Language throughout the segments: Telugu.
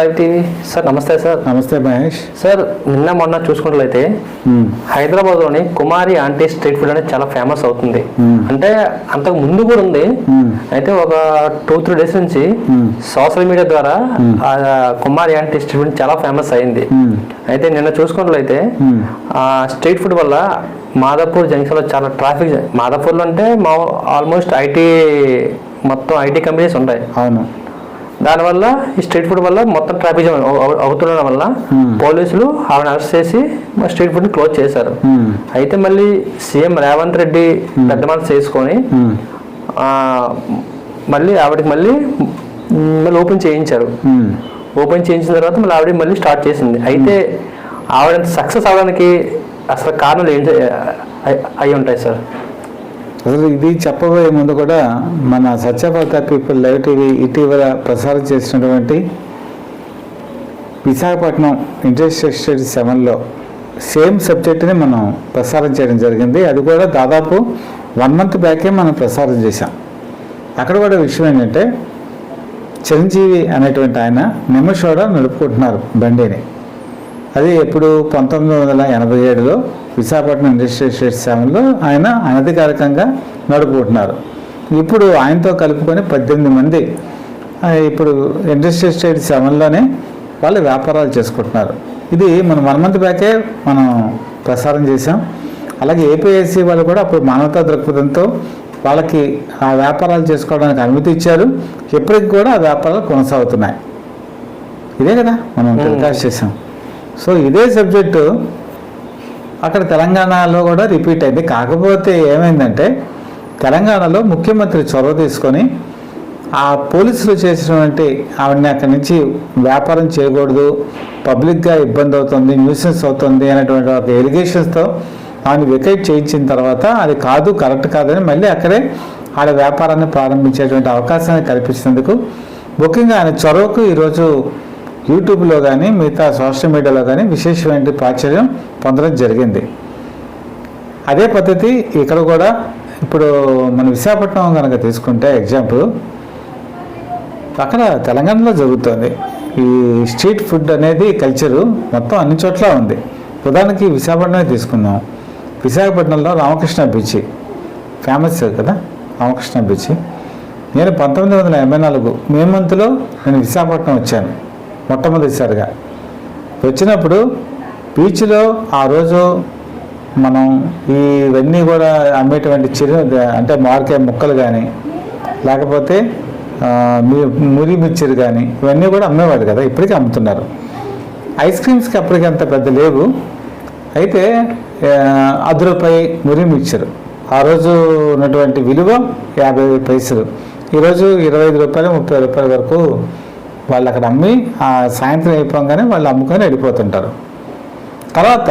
లైవ్ టీవీ సార్ నమస్తే సార్ నమస్తే మహేష్. సార్ నిన్న మొన్న చూసుకున్నట్లయితే హైదరాబాద్లోని కుమారి ఆంటీ స్ట్రీట్ ఫుడ్ అనేది చాలా ఫేమస్ అవుతుంది. అంటే అంతకు ముందు కూడా ఉంది. అయితే ఒక టూ త్రీ డేస్ నుంచి సోషల్ మీడియా ద్వారా ఆ కుమారి ఆంటీ స్ట్రీట్ ఫుడ్ చాలా ఫేమస్ అయింది. అయితే నిన్న చూసుకున్నట్లయితే ఆ స్ట్రీట్ ఫుడ్ వల్ల మాదాపూర్ జంక్షన్లో చాలా ట్రాఫిక్ మాదాపూర్లో అంటే మా ఆల్మోస్ట్ ఐటీ మొత్తం ఐటీ కంపెనీస్ ఉంటాయి అవును. దానివల్ల ఈ స్ట్రీట్ ఫుడ్ వల్ల మొత్తం ట్రాఫిక్ జామ్ అవు- అవు- అవుతుండడం వల్ల పోలీసులు ఆవిడ అరెస్ట్ చేసి స్ట్రీట్ ఫుడ్ క్లోజ్ చేశారు. అయితే మళ్ళీ సీఎం రేవంత్ రెడ్డి పెద్ద మనసు చేసుకొని ఆ, మళ్ళీ ఆవిడకి మళ్ళీ మళ్ళీ ఓపెన్ చేయించారు. ఓపెన్ చేయించిన తర్వాత మళ్ళీ ఆవిడ మళ్ళీ స్టార్ట్ చేసింది. అయితే ఆవిడ సక్సెస్ అవడానికి అసలు కారణాలు ఏంటి అయి ఉంటాయి సార్? అసలు ఇది చెప్పబోయే ముందు కూడా మన సత్యపాత పీపుల్ లైవ్ టీవీ ఇటీవల ప్రసారం చేసినటువంటి విశాఖపట్నం ఇండస్ట్రియల్ సెవెన్లో సేమ్ సబ్జెక్ట్ని మనం ప్రసారం చేయడం జరిగింది. అది కూడా దాదాపు వన్ మంత్ బ్యాకే మనం ప్రసారం చేశాం. అక్కడ కూడా విషయం ఏంటంటే చిరంజీవి అనేటువంటి ఆయన నిమ్మషోడ నడుపుకుంటున్నారు బండిని. అది ఎప్పుడు పంతొమ్మిది వందల ఎనభై ఏడులో విశాఖపట్నం ఇండస్ట్రియల్ స్టేట్ సెవెన్లో ఆయన అనధికారికంగా నడుపుకుంటున్నారు. ఇప్పుడు ఆయనతో కలుపుకొని పద్దెనిమిది మంది ఇప్పుడు ఇండస్ట్రియల్ స్టేట్ సెవెన్లోనే వాళ్ళు వ్యాపారాలు చేసుకుంటున్నారు. ఇది మనం వన్ మంత్ బ్యాకే మనం ప్రసారం చేసాం అలాగే ఏపీఎస్సీ వాళ్ళు కూడా అప్పుడు మానవతా దృక్పథంతో వాళ్ళకి ఆ వ్యాపారాలు చేసుకోవడానికి అనుమతి ఇచ్చారు. ఇప్పటికి కూడా ఆ వ్యాపారాలు కొనసాగుతున్నాయి. ఇదే కదా మనం టెలికాస్ట్ చేసాం సో ఇదే సబ్జెక్టు అక్కడ తెలంగాణలో కూడా రిపీట్ అయింది. కాకపోతే ఏమైందంటే తెలంగాణలో ముఖ్యమంత్రి చొరవ తీసుకొని ఆ పోలీసులు చేసినటువంటి ఆవిడని అక్కడి నుంచి వ్యాపారం చేయకూడదు పబ్లిక్గా ఇబ్బంది అవుతుంది న్యూసెన్స్ అవుతుంది అనేటువంటి ఒక ఎలిగేషన్స్తో ఆమెను వికెట్ చేయించిన తర్వాత అది కాదు కరెక్ట్ కాదని మళ్ళీ అక్కడే ఆడ వ్యాపారాన్ని ప్రారంభించేటువంటి అవకాశాన్ని కల్పించినందుకు ముఖ్యంగా ఆయన చొరవకు ఈరోజు యూట్యూబ్లో కానీ మిగతా సోషల్ మీడియాలో కానీ విశేషమైన ప్రాచుర్యం పొందడం జరిగింది. అదే పద్ధతి ఇక్కడ కూడా ఇప్పుడు మన విశాఖపట్నం కనుక తీసుకుంటే ఎగ్జాంపుల్ అక్కడ తెలంగాణలో జరుగుతుంది. ఈ స్ట్రీట్ ఫుడ్ అనేది కల్చరు మొత్తం అన్ని చోట్ల ఉంది. ఉదాహరణకి విశాఖపట్నమే తీసుకుందాం. విశాఖపట్నంలో రామకృష్ణ బీచ్ ఫేమస్ కదా రామకృష్ణ బీచ్. నేను పంతొమ్మిది వందల ఎనభై నాలుగు మే మంత్లో నేను విశాఖపట్నం వచ్చాను. మొట్టమొదటిసారిగా. వచ్చినప్పుడు బీచ్లో ఆ రోజు మనం ఇవన్నీ కూడా అమ్మేటువంటి చిరు అంటే మార్కే ముక్కలు కానీ లేకపోతే మీ- మురి మిర్చిలు కానీ ఇవన్నీ కూడా అమ్మేవాడు కదా ఇప్పటికీ అమ్ముతున్నారు. ఐస్ క్రీమ్స్కి అప్పటికి అంత పెద్ద లేవు. అయితే అది రూపాయి మురి మిక్చర్ ఆ రోజు ఉన్నటువంటి విలువ యాభై పైసలు. ఈరోజు ఇరవై ఐదు రూపాయలు ముప్పై రూపాయల వరకు వాళ్ళు అక్కడ అమ్మి ఆ సాయంత్రం అయిపోగానే వాళ్ళు అమ్ముకొని వెళ్ళిపోతుంటారు. తర్వాత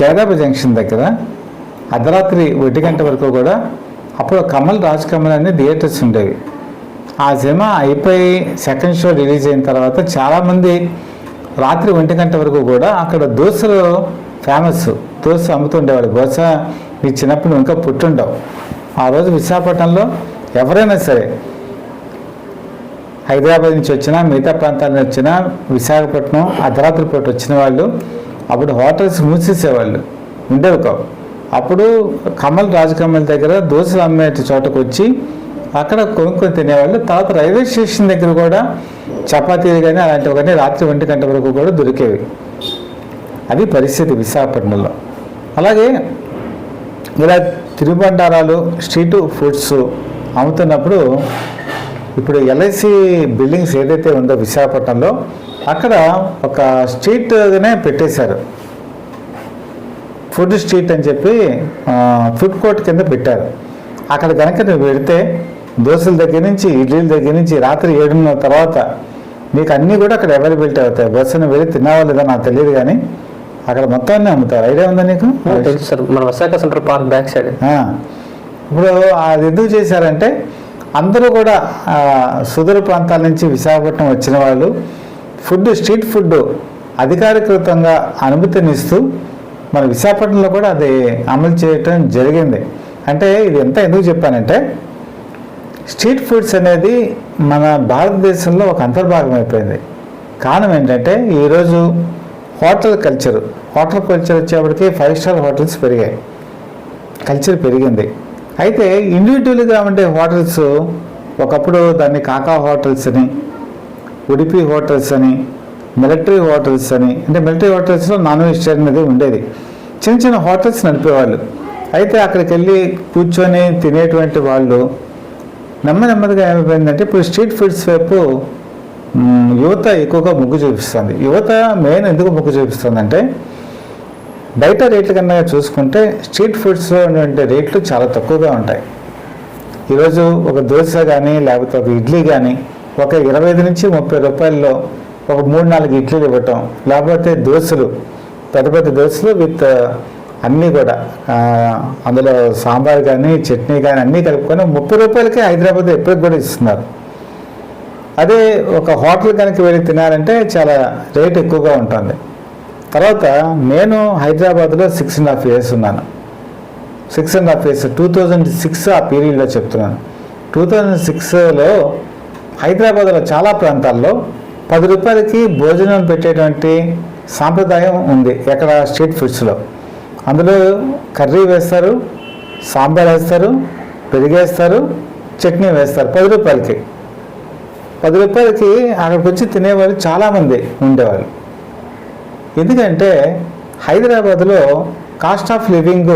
జగదాబ జంక్షన్ దగ్గర అర్ధరాత్రి ఒంటి గంట వరకు కూడా అప్పుడు కమల్ రాజ్ కమల్ అనే థియేటర్స్ ఉండేవి. ఆ సినిమా అయిపోయి సెకండ్ షో రిలీజ్ అయిన తర్వాత చాలామంది రాత్రి ఒంటి గంట వరకు కూడా అక్కడ దోశలు ఫేమస్ దోశ అమ్ముతుండేవాడు బహుశా మీ చిన్నప్పుడు ఇంకా పుట్టుండవు. ఆ రోజు విశాఖపట్నంలో ఎవరైనా సరే హైదరాబాద్ నుంచి వచ్చినా మిగతా ప్రాంతాల నుంచి వచ్చినా విశాఖపట్నం అర్ధరాత్రి పూట వచ్చిన వాళ్ళు అప్పుడు హోటల్స్ మూసేసేవాళ్ళు. ఉండేవి కావు అప్పుడు కమల్ రాజకమల్ దగ్గర దోశలు అమ్మే చోటకు వచ్చి అక్కడ కొనుక్కొని తినేవాళ్ళు. తర్వాత రైల్వే స్టేషన్ దగ్గర కూడా చపాతీలు కానీ అలాంటివి కానీ రాత్రి ఒంటి గంట వరకు కూడా దొరికేవి. అది పరిస్థితి విశాఖపట్నంలో. అలాగే ఇలా తిరుబండారాలు స్ట్రీట్ ఫుడ్స్ అమ్ముతున్నప్పుడు ఇప్పుడు ఎల్ఐసి బిల్డింగ్స్ ఏదైతే ఉందో విశాఖపట్నంలో అక్కడ ఒక స్ట్రీట్నే పెట్టేశారు. ఫుడ్ స్ట్రీట్ అని చెప్పి ఫుడ్ కోర్ట్ కింద పెట్టారు. అక్కడ కనుక నువ్వు పెడితే దోశల దగ్గర నుంచి ఇడ్లీల దగ్గర నుంచి రాత్రి ఏడున్నర తర్వాత మీకు అన్నీ కూడా అక్కడ అవైలబిలిటీ అవుతాయి. బస్సు నువ్వు వెళ్ళి తిన్నావా లేదా నాకు తెలియదు కానీ అక్కడ మొత్తం అన్నీ అమ్ముతారు. ఐడియా ఉందా నీకు? తెలుసు సార్. మన Visakha centre park back side. ఇప్పుడు అది ఎందుకు చేశారంటే అందరూ కూడా సుదూర ప్రాంతాల నుంచి విశాఖపట్నం వచ్చిన వాళ్ళు ఫుడ్ స్ట్రీట్ ఫుడ్ అధికారికృతంగా అనుమతినిస్తూ మన విశాఖపట్నంలో కూడా అది అమలు చేయటం జరిగింది. అంటే ఇది ఎంత ఎందుకు చెప్పానంటే స్ట్రీట్ ఫుడ్స్ అనేది మన భారతదేశంలో ఒక అంతర్భాగం అయిపోయింది. కారణం ఏంటంటే ఈరోజు హోటల్ కల్చర్ హోటల్ కల్చర్ వచ్చేప్పటికి ఫైవ్ స్టార్ హోటల్స్ పెరిగాయి. కల్చర్ పెరిగింది. అయితే ఇండివిజువల్గా ఉండే హోటల్స్ ఒకప్పుడు దాన్ని కాకా హోటల్స్ అని ఉడిపి హోటల్స్ అని మిలిటరీ హోటల్స్ అని అంటే మిలిటరీ హోటల్స్లో నాన్ వెజిటేరియన్ అనేది ఉండేది. చిన్న చిన్న హోటల్స్ నడిపేవాళ్ళు. అయితే అక్కడికి వెళ్ళి కూర్చొని తినేటువంటి వాళ్ళు నెమ్మది నెమ్మదిగా ఏమైపోయిందంటే ఇప్పుడు స్ట్రీట్ ఫుడ్స్ వైపు యువత ఎక్కువగా మొగ్గు చూపిస్తుంది. యువత మెయిన్ ఎందుకు మొగ్గు చూపిస్తుందంటే బయట రేట్ల కన్నా చూసుకుంటే స్ట్రీట్ ఫుడ్స్లో ఉన్నటువంటి రేట్లు చాలా తక్కువగా ఉంటాయి. ఈరోజు ఒక దోశ కానీ లేకపోతే ఒక ఇడ్లీ కానీ ఒక ఇరవై ఐదు నుంచి ముప్పై రూపాయల్లో ఒక మూడు నాలుగు ఇడ్లీలు ఇవ్వటం లేకపోతే దోశలు పెద్ద పెద్ద దోశలు విత్ అన్నీ కూడా అందులో సాంబార్ కానీ చట్నీ కానీ అన్నీ కలుపుకొని ముప్పై రూపాయలకి హైదరాబాద్ ఎప్పటికి కూడా ఇస్తున్నారు. అదే ఒక హోటల్ కనుక వెళ్ళి తినాలంటే చాలా రేట్ ఎక్కువగా ఉంటుంది. తర్వాత నేను హైదరాబాద్లో సిక్స్ అండ్ హాఫ్ ఇయర్స్ ఉన్నాను. Six and half years two thousand six ఆ పీరియడ్లో చెప్తున్నాను. టూ థౌజండ్ సిక్స్లో హైదరాబాద్లో చాలా ప్రాంతాల్లో పది రూపాయలకి భోజనం పెట్టేటువంటి సాంప్రదాయం ఉంది. ఎక్కడ? స్ట్రీట్ ఫుడ్స్లో. అందులో కర్రీ వేస్తారు సాంబార్ వేస్తారు పెరిగేస్తారు చట్నీ వేస్తారు. పది రూపాయలకి. పది రూపాయలకి అక్కడికి వచ్చి తినేవాళ్ళు చాలామంది ఉండేవాళ్ళు. ఎందుకంటే హైదరాబాద్లో కాస్ట్ ఆఫ్ లివింగ్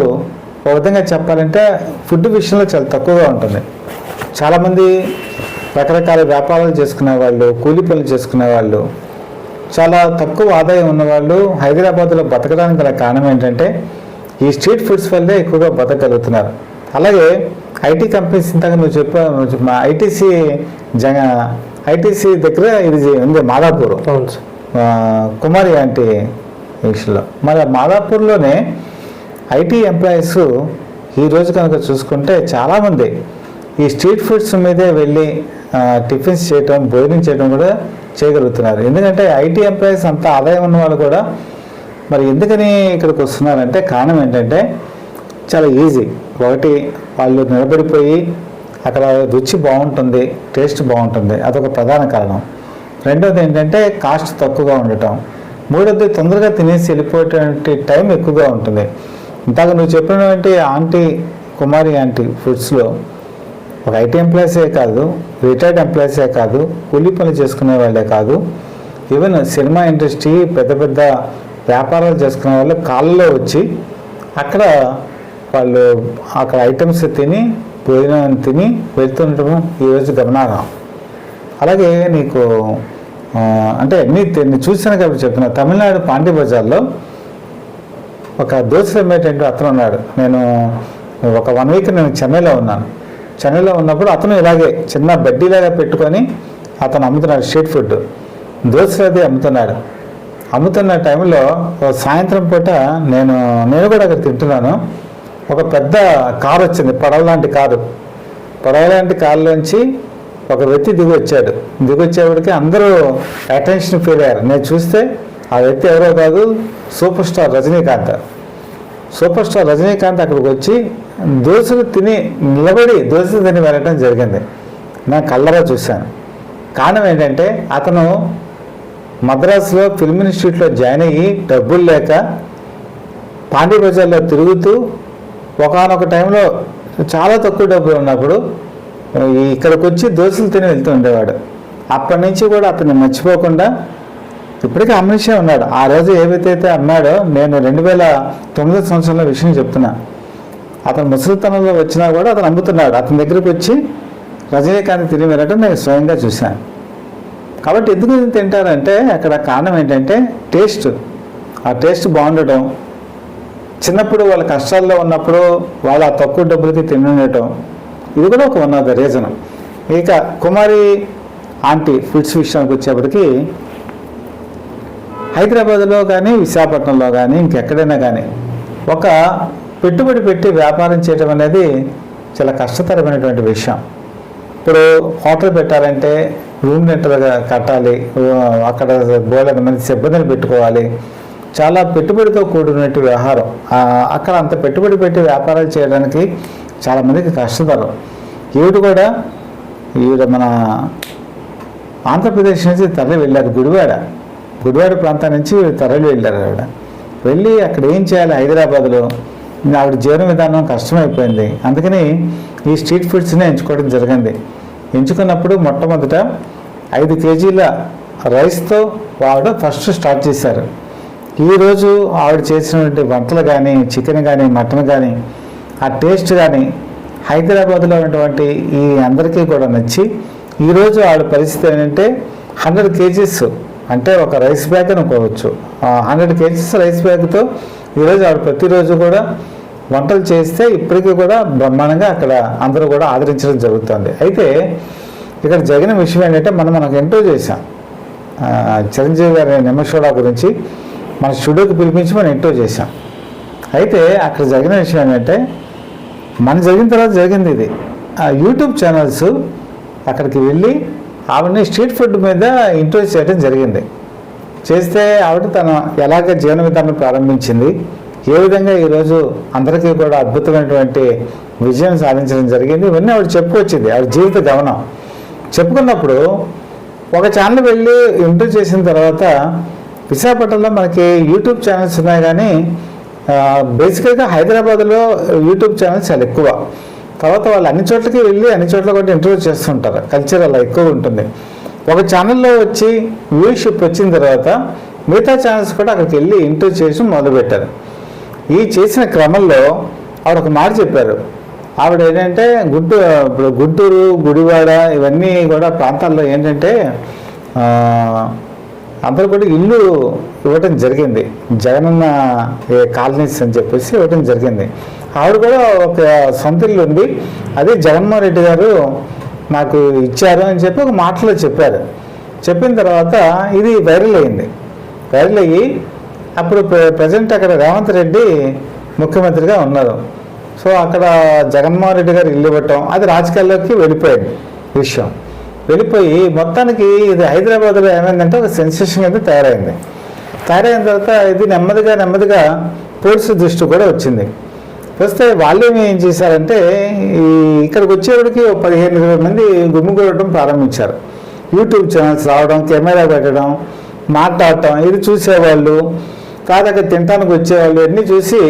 ఒక విధంగా చెప్పాలంటే ఫుడ్ విషయంలో చాలా తక్కువగా ఉంటుంది. చాలామంది రకరకాల వ్యాపారాలు చేసుకునే వాళ్ళు కూలి పనులు చేసుకునే వాళ్ళు చాలా తక్కువ ఆదాయం ఉన్నవాళ్ళు హైదరాబాద్లో బతకడానికి గల కారణం ఏంటంటే ఈ స్ట్రీట్ ఫుడ్స్ వల్లే ఎక్కువగా బతకగలుగుతున్నారు. అలాగే ఐటీ కంపెనీస్ ఇంతగా నువ్వు చెప్పా మా ఐటీసీ జగ ఐటీసీ దగ్గర ఇది ఉంది మాదాపూర్. అవును సార్. కుమారి అంటే విషయంలో మరి మాదాపూర్లోనే ఐటీ ఎంప్లాయీస్ ఈ రోజు కనుక చూసుకుంటే చాలామంది ఈ స్ట్రీట్ ఫుడ్స్ మీదే వెళ్ళి టిఫిన్స్ చేయటం భోజనం చేయడం కూడా చేయగలుగుతున్నారు. ఎందుకంటే ఐటీ ఎంప్లాయీస్ అంత ఆదాయం ఉన్న వాళ్ళు కూడా మరి ఎందుకని ఇక్కడికి వస్తున్నారంటే కారణం ఏంటంటే చాలా ఈజీ. ఒకటి వాళ్ళు నిలబడిపోయి అక్కడ రుచి బాగుంటుంది టేస్ట్ బాగుంటుంది. అదొక ప్రధాన కారణం. రెండోది ఏంటంటే కాస్ట్ తక్కువగా ఉండటం. మూడోది తొందరగా తినేసి వెళ్ళిపోయేటువంటి టైం ఎక్కువగా ఉంటుంది. ఇంతకు నువ్వు చెప్పినటువంటి ఆంటీ కుమారి ఆంటీ ఫుడ్స్లో ఒక ఐటీ ఎంప్లాయీసే కాదు రిటైర్డ్ ఎంప్లాయీసే కాదు కూలీ పనులు చేసుకునే వాళ్ళే కాదు ఈవెన్ సినిమా ఇండస్ట్రీ పెద్ద పెద్ద వ్యాపారాలు చేసుకునే వాళ్ళు కాళ్ళలో వచ్చి అక్కడ వాళ్ళు అక్కడ ఐటమ్స్ తిని భోజనం తిని వెళ్తుండటం ఈరోజు గమనార్హం. అలాగే నీకు అంటే మీ నేను చూసాను కాబట్టి చెప్తున్నా తమిళనాడు పాండి బజార్లో ఒక దోశలు అమ్మేటువంటి అతను ఉన్నాడు. నేను ఒక వన్ వీక్ నేను చెన్నైలో ఉన్నాను. చెన్నైలో ఉన్నప్పుడు అతను ఇలాగే చిన్న బడ్డీలాగా పెట్టుకొని అతను అమ్ముతున్నాడు స్ట్రీట్ ఫుడ్. దోశలు అది అమ్ముతున్నాడు. అమ్ముతున్న టైంలో సాయంత్రం పూట నేను నేను కూడా అక్కడ తింటున్నాను. ఒక పెద్ద కారు వచ్చింది. పడవ లాంటి కారు. పడవ లాంటి కారులోంచి ఒక వ్యక్తి దిగొచ్చాడు. దిగొచ్చేవాడికి అందరూ అటెన్షన్ ఫీల్ అయ్యారు. నేను చూస్తే ఆ వ్యక్తి ఎవరో కాదు super star Rajinikanth. Super star Rajinikanth అక్కడికి వచ్చి దోశలు తిని నిలబడి దోశలు తిని వెళ్ళటం జరిగింది. నేను కళ్ళరా చూశాను. కారణం ఏంటంటే అతను మద్రాసులో ఫిల్మ్ ఇన్స్టిట్యూట్లో జాయిన్ అయ్యి డబ్బులు లేక పాండీ బజార్లో తిరుగుతూ ఒకనొక టైంలో చాలా తక్కువ డబ్బులు ఉన్నప్పుడు ఇక్కడికి వచ్చి దోశలు తిని వెళ్తూ ఉండేవాడు. అప్పటి నుంచి కూడా అతన్ని మర్చిపోకుండా ఇప్పటికీ అమ్మేసే ఉన్నాడు. ఆ రోజు ఏవైతే అమ్మాడో నేను రెండు వేల తొమ్మిదో సంవత్సరంలో విషయం చెప్తున్నా. అతను ముసలితనంలో వచ్చినా కూడా అతను అమ్ముతున్నాడు అతని దగ్గరికి వచ్చి రజనీకాంత్ తిరిగి వెళ్ళటం నేను స్వయంగా చూశాను కాబట్టి ఎందుకు తింటారంటే అక్కడ కారణం ఏంటంటే టేస్ట్. ఆ టేస్ట్ బాగుండటం చిన్నప్పుడు వాళ్ళ కష్టాల్లో ఉన్నప్పుడు వాళ్ళ ఆ తక్కువ డబ్బులకి తినడం ఇది కూడా ఒక వన్ ఆఫ్ ద రీజన్ ఇక కుమారి ఆంటీ ఫుడ్స్ విషయానికి వచ్చేప్పటికి హైదరాబాద్లో కానీ విశాఖపట్నంలో కానీ ఇంకెక్కడైనా కానీ ఒక పెట్టుబడి పెట్టి వ్యాపారం చేయడం అనేది చాలా కష్టతరమైనటువంటి విషయం. ఇప్పుడు హోటల్ పెట్టాలంటే రూమ్ రెంటల్గా కట్టాలి అక్కడ బోలెడు మంది సిబ్బందిని పెట్టుకోవాలి. చాలా పెట్టుబడితో కూడినట్టు వ్యవహారం. అక్కడ అంత పెట్టుబడి పెట్టి వ్యాపారాలు చేయడానికి చాలామందికి కష్టతరం. ఈవిడ కూడా ఈవిడ మన ఆంధ్రప్రదేశ్ నుంచి తరలి వెళ్ళారు గుడివాడ. గుడివాడ ప్రాంతం నుంచి తరలి వెళ్ళారు ఆవిడ. వెళ్ళి అక్కడ ఏం చేయాలి హైదరాబాద్లో? ఆవిడ జీవన విధానం కష్టమైపోయింది. అందుకని ఈ స్ట్రీట్ ఫుడ్స్ని ఎంచుకోవడం జరిగింది. ఎంచుకున్నప్పుడు మొట్టమొదట ఐదు కేజీల రైస్తో ఆవిడ ఫస్ట్ స్టార్ట్ చేశారు. ఈరోజు ఆవిడ చేసినటువంటి వంటలు కానీ చికెన్ కానీ మటన్ కానీ ఆ టేస్ట్ కానీ హైదరాబాద్లో ఉన్నటువంటి ఈ అందరికీ కూడా నచ్చి ఈరోజు వాళ్ళ పరిస్థితి ఏంటంటే హండ్రెడ్ కేజీస్ అంటే ఒక రైస్ బ్యాగ్ అనుకోవచ్చు. హండ్రెడ్ కేజీస్ రైస్ బ్యాగ్తో ఈరోజు ఆవిడ ప్రతిరోజు కూడా వంటలు చేస్తే ఇప్పటికీ కూడా బ్రహ్మాండంగా అక్కడ అందరూ కూడా ఆదరించడం జరుగుతుంది. అయితే ఇక్కడ జరిగిన విషయం ఏంటంటే మనం మనకు ఎంటో చేశాం. చిరంజీవి గారి నిమ్మషోడా గురించి మన స్టూడియోకి పిలిపించి మనం ఎంటో చేశాం. అయితే అక్కడ జరిగిన విషయం ఏంటంటే మన జరిగిన తర్వాత జరిగింది ఇది. ఆ యూట్యూబ్ ఛానల్స్ అక్కడికి వెళ్ళి ఆవిడని స్ట్రీట్ ఫుడ్ మీద ఇంట్రోడ్యూస్ చేయడం జరిగింది. చేస్తే ఆవిడ తన ఎలాగ జీవన విధానం ప్రారంభించింది. ఏ విధంగా ఈరోజు అందరికీ కూడా అద్భుతమైనటువంటి విజయం సాధించడం జరిగింది. ఇవన్నీ ఆవిడ చెప్పుకొచ్చింది. ఆవిడ జీవిత గమనం. చెప్పుకున్నప్పుడు ఒక ఛానల్ వెళ్ళి ఇంటర్వ్యూ చేసిన తర్వాత విశాఖపట్నంలో మనకి యూట్యూబ్ ఛానల్స్ ఉన్నాయి కానీ బేసికల్గా హైదరాబాద్లో యూట్యూబ్ ఛానల్స్ చాలా ఎక్కువ. తర్వాత వాళ్ళు అన్ని చోట్లకి వెళ్ళి అన్ని చోట్ల కూడా ఇంటర్వ్యూ చేస్తుంటారు. కల్చర్ అలా ఎక్కువ ఉంటుంది. ఒక ఛానల్లో వచ్చి వ్యూషిప్ వచ్చిన తర్వాత మిగతా ఛానల్స్ కూడా అక్కడికి వెళ్ళి ఇంటర్వ్యూ చేసి మొదలుపెట్టారు. ఈ చేసిన క్రమంలో ఆవిడ ఒక మాట చెప్పారు. ఆవిడ ఏంటంటే గుడ్డు ఇప్పుడు గుంటూరు గుడివాడ ఇవన్నీ కూడా ప్రాంతాల్లో ఏంటంటే అందరూ కూడా ఇల్లు ఇవ్వటం జరిగింది. జగనన్న కాలనీస్ అని చెప్పేసి ఇవ్వటం జరిగింది. ఆవిడ కూడా ఒక సొంత ఇల్లు ఉంది. అది జగన్మోహన్ రెడ్డి గారు నాకు ఇచ్చారు అని చెప్పి ఒక మాటలో చెప్పారు. చెప్పిన తర్వాత ఇది వైరల్ అయింది. వైరల్ అయ్యి అప్పుడు ప్రజెంట్ అక్కడ రేవంత్ రెడ్డి ముఖ్యమంత్రిగా ఉన్నారు. సో అక్కడ జగన్మోహన్ రెడ్డి గారు ఇల్లు ఇవ్వటం అది రాజకీయాల్లోకి వెళ్ళిపోయింది విషయం. వెళ్ళిపోయి మొత్తానికి ఇది హైదరాబాద్లో ఏమైందంటే ఒక సెన్సేషన్ కింద తయారైంది. తయారైన తర్వాత ఇది నెమ్మదిగా నెమ్మదిగా పోలీసు దృష్టి కూడా వచ్చింది. వస్తే వాళ్ళు ఏం చేశారంటే ఈ ఇక్కడికి వచ్చేవాడికి ఒక పదిహేను ఇరవై మంది గుమ్మిగూడటం ప్రారంభించారు. యూట్యూబ్ ఛానల్స్ రావడం కెమెరా పెట్టడం మాట్లాడటం ఇది చూసేవాళ్ళు కాదక తినటానికి వచ్చేవాళ్ళు అన్నీ చూసి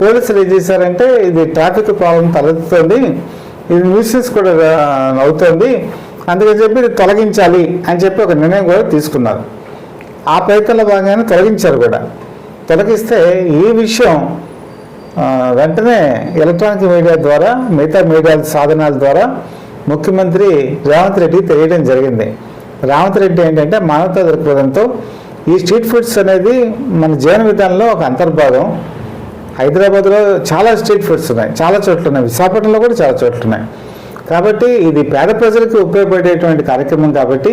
పోలీసులు ఏం చేశారంటే ఇది ట్రాఫిక్ ప్రాబ్లం తలెత్తుతుంది ఇది న్యూసెన్స్ కూడా అవుతుంది అందుకని చెప్పి తొలగించాలి అని చెప్పి ఒక నిర్ణయం కూడా తీసుకున్నారు. ఆ ప్రయత్నంలో భాగంగానే తొలగించారు కూడా. తొలగిస్తే ఈ విషయం వెంటనే ఎలక్ట్రానిక్ మీడియా ద్వారా మిగతా మీడియా సాధనాల ద్వారా ముఖ్యమంత్రి రేవంత్ రెడ్డికి తెలియడం జరిగింది. రేవంత్ రెడ్డి ఏంటంటే మానవతా దృక్పథంతో ఈ స్ట్రీట్ ఫుడ్స్ అనేది మన జీవన విధానంలో ఒక అంతర్భాగం. హైదరాబాద్లో చాలా స్ట్రీట్ ఫుడ్స్ ఉన్నాయి చాలా చోట్ల ఉన్నాయి విశాఖపట్నంలో కూడా చాలా చోట్ల ఉన్నాయి కాబట్టి ఇది పేద ప్రజలకు ఉపయోగపడేటువంటి కార్యక్రమం కాబట్టి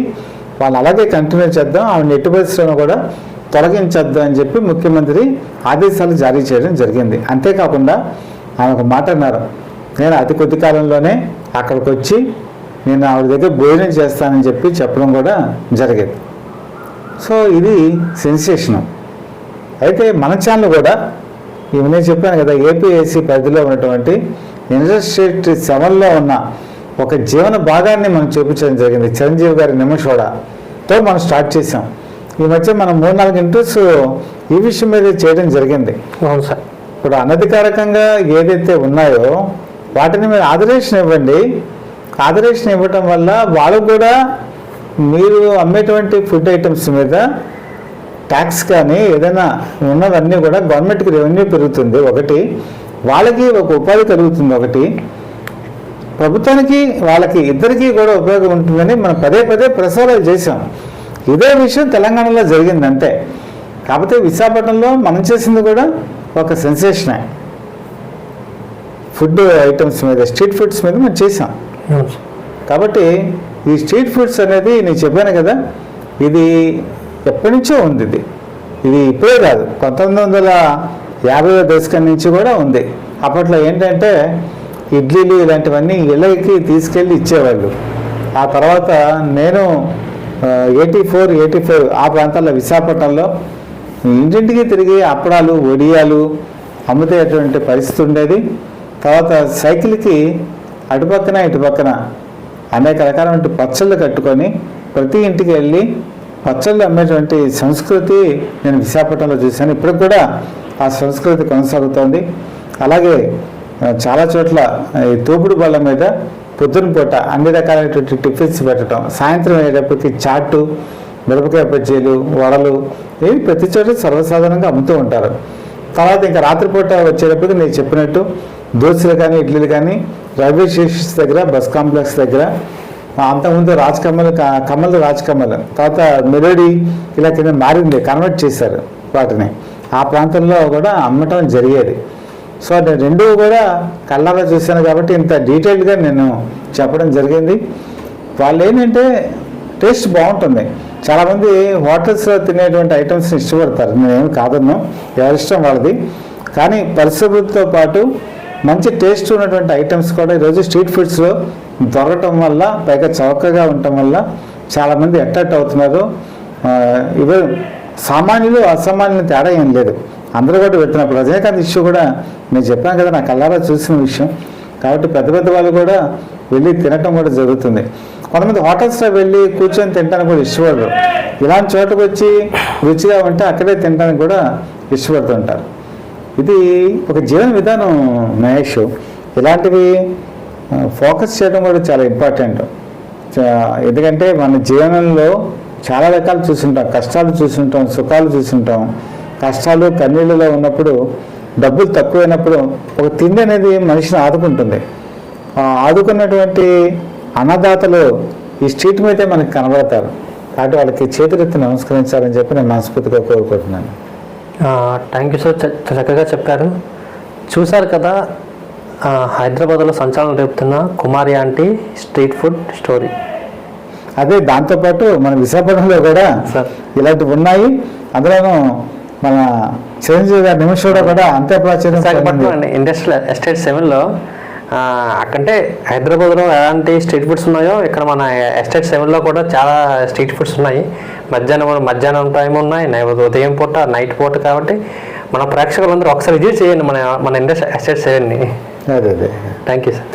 వాళ్ళు అలాగే కంటిన్యూ చేద్దాం. ఆవిడ ఎట్టి పరిశ్రమ కూడా తొలగించద్దు అని చెప్పి ముఖ్యమంత్రి ఆదేశాలు జారీ చేయడం జరిగింది. అంతేకాకుండా ఆమె ఒక మాట అన్నారు. నేను అతి కొద్ది కాలంలోనే అక్కడికి వచ్చి నేను ఆవిడ దగ్గర భోజనం చేస్తానని చెప్పి చెప్పడం కూడా జరిగింది. సో ఇది సెన్సేషను. అయితే మన ఛానల్ కూడా ఇవి నేను చెప్పాను కదా ఏపీఎస్సి పరిధిలో ఉన్నటువంటి ఇండస్ట్రీ సెవెన్లో ఉన్న ఒక జీవన భాగాన్ని మనం చూపించడం జరిగింది. చిరంజీవి గారి నిమ్మషోడతో మనం స్టార్ట్ చేసాం ఈ మధ్య మనం మూడు నాలుగు ఇంటర్వ్యూస్ ఈ విషయం మీద చేయడం జరిగింది. అవును సార్. ఇప్పుడు అనధికారికంగా ఏదైతే ఉన్నాయో వాటిని మీరు ఆదరేషన్ ఇవ్వండి. ఆదరేషన్ ఇవ్వటం వల్ల వాళ్ళు కూడా మీరు అమ్మేటువంటి ఫుడ్ ఐటమ్స్ మీద ట్యాక్స్ కానీ ఏదైనా ఉన్నవన్నీ కూడా గవర్నమెంట్కి రెవెన్యూ పెరుగుతుంది. ఒకటి వాళ్ళకి ఒక ఉపాధి కలుగుతుంది. ఒకటి ప్రభుత్వానికి వాళ్ళకి ఇద్దరికీ కూడా ఉపయోగం ఉంటుందని మనం పదే పదే ప్రసారాలు చేసాం ఇదే విషయం తెలంగాణలో జరిగింది అంతే కాకపోతే విశాఖపట్నంలో మనం చేసింది కూడా ఒక సెన్సేషనే. ఫుడ్ ఐటమ్స్ మీద స్ట్రీట్ ఫుడ్స్ మీద మనం చేసాం కాబట్టి ఈ స్ట్రీట్ ఫుడ్స్ అనేది నేను చెప్పాను కదా ఇది ఎప్పటి నుంచో ఉంది ఇది. ఇది ఇప్పుడే కాదు పంతొమ్మిది వందల యాభై దశకం నుంచి కూడా ఉంది. అప్పట్లో ఏంటంటే ఇడ్లీలు ఇలాంటివన్నీ ఇళ్ళకి తీసుకెళ్ళి ఇచ్చేవాళ్ళు. ఆ తర్వాత నేను ఎయిటీ ఫోర్ ఎయిటీ ఫోర్ ఆ ప్రాంతాల్లో విశాఖపట్నంలో ఇంటింటికి తిరిగి అప్పడాలు ఒడియాలు అమ్ముతేటువంటి పరిస్థితి ఉండేది. తర్వాత సైకిల్కి అటుపక్కన ఇటుపక్కన అనేక రకాలైన పచ్చళ్ళు కట్టుకొని ప్రతి ఇంటికి వెళ్ళి పచ్చళ్ళు అమ్మేటువంటి సంస్కృతి నేను విశాఖపట్నంలో చూశాను. ఇప్పటికి కూడా ఆ సంస్కృతి కొనసాగుతోంది. అలాగే చాలా చోట్ల ఈ తోపుడు బళ్ళ మీద పొద్దున పూట అన్ని రకాలైనటువంటి టిఫిన్స్ పెట్టడం సాయంత్రం అయ్యేటప్పటికి చాటు మిరపకాయ బజ్జీలు వడలు ఇవి ప్రతి చోట సర్వసాధారణంగా అమ్ముతూ ఉంటారు. తర్వాత ఇంకా రాత్రిపూట వచ్చేటప్పటికి నేను చెప్పినట్టు దోశలు కానీ ఇడ్లీలు కానీ రైల్వే స్టేషన్స్ దగ్గర బస్ కాంప్లెక్స్ దగ్గర అంతకుముందు రాజ్ కమల్ రాజకమ్మలు కమల్ రాజ్ కమల్ తర్వాత మెలోడీ ఇలా కింద మారింది కన్వర్ట్ చేశారు వాటిని. ఆ ప్రాంతంలో కూడా అమ్మటం జరిగేది. సో నేను రెండు కూడా కళ్ళారా చూశాను కాబట్టి ఇంత డీటెయిల్డ్గా నేను చెప్పడం జరిగింది. వాళ్ళు ఏంటంటే టేస్ట్ బాగుంటుంది. చాలామంది హోటల్స్లో తినేటువంటి ఐటమ్స్ని ఇష్టపడతారు. నేనేమి కాదన్ను ఎవరిష్టం వాళ్ళది. కానీ పరిశుభ్రతతో పాటు మంచి టేస్ట్ ఉన్నటువంటి ఐటమ్స్ కూడా ఈరోజు స్ట్రీట్ ఫుడ్స్లో దొరకటం వల్ల పైగా చౌకగా ఉండటం వల్ల చాలామంది అట్రాక్ట్ అవుతున్నారు. ఇవే సామాన్యులు అసామాన్యులు తేడా ఏం లేదు. అందరూ కూడా వెళ్తున్నప్పుడు రజనీకాంత్ ఇష్యూ కూడా నేను చెప్పాను కదా నా కళ్ళారా చూసిన విషయం. కాబట్టి పెద్ద పెద్ద వాళ్ళు కూడా వెళ్ళి తినటం కూడా జరుగుతుంది. కొంతమంది హోటల్స్లో వెళ్ళి కూర్చొని తినడానికి కూడా ఇష్టపడరు. ఇలాంటి చోటుకు వచ్చి రుచిగా ఉంటే అక్కడే తినడానికి కూడా ఇష్టపడుతుంటారు ఇది ఒక జీవన విధానం మహేష్. ఇలాంటివి ఫోకస్ చేయడం కూడా చాలా ఇంపార్టెంట్. ఎందుకంటే మన జీవనంలో చాలా రకాలు చూసుంటాం కష్టాలు చూసుంటాం సుఖాలు చూసుంటాం కష్టాలు కన్నీళ్ళలో ఉన్నప్పుడు డబ్బులు తక్కువైనప్పుడు ఒక తిండి అనేది మనిషిని ఆదుకుంటుంది. ఆదుకున్నటువంటి అన్నదాతలు ఈ స్ట్రీట్ మీదే మనకి కనబడతారు. కాబట్టి వాళ్ళకి చేతులెత్తి నమస్కరించాలని చెప్పి నేను మనస్ఫూర్తిగా కోరుకుంటున్నాను. థ్యాంక్ యూ సార్ చక్కగా చెప్పారు. చూశారు కదా హైదరాబాద్లో సంచలనం రేపుతున్న Kumari aunty street food story. అదే దాంతోపాటు మన విశాఖపట్నంలో కూడా సార్. ఇలాంటివి ఉన్నాయి. అందులోనూ మన చిరంజీవి గారి నిమిషంలో కూడా అంతే ప్రాచుర్యం విశాఖపట్నం ఇండస్ట్రియల్ ఎస్టేట్ సెవెన్లో అక్కడంటే హైదరాబాద్లో ఎలాంటి స్ట్రీట్ ఫుడ్స్ ఉన్నాయో ఇక్కడ మన ఎస్టేట్ సెవెన్లో కూడా చాలా స్ట్రీట్ ఫుడ్స్ ఉన్నాయి. మధ్యాహ్నం మధ్యాహ్నం టైం ఉన్నాయి. ఉదయం పూట నైట్ పూట కాబట్టి మన ప్రేక్షకులందరూ ఒకసారి విజిట్ చేయండి మన మన ఇండస్ట్రీ ఎస్టేట్ సెవెన్ని అదే అదే. Thank you sir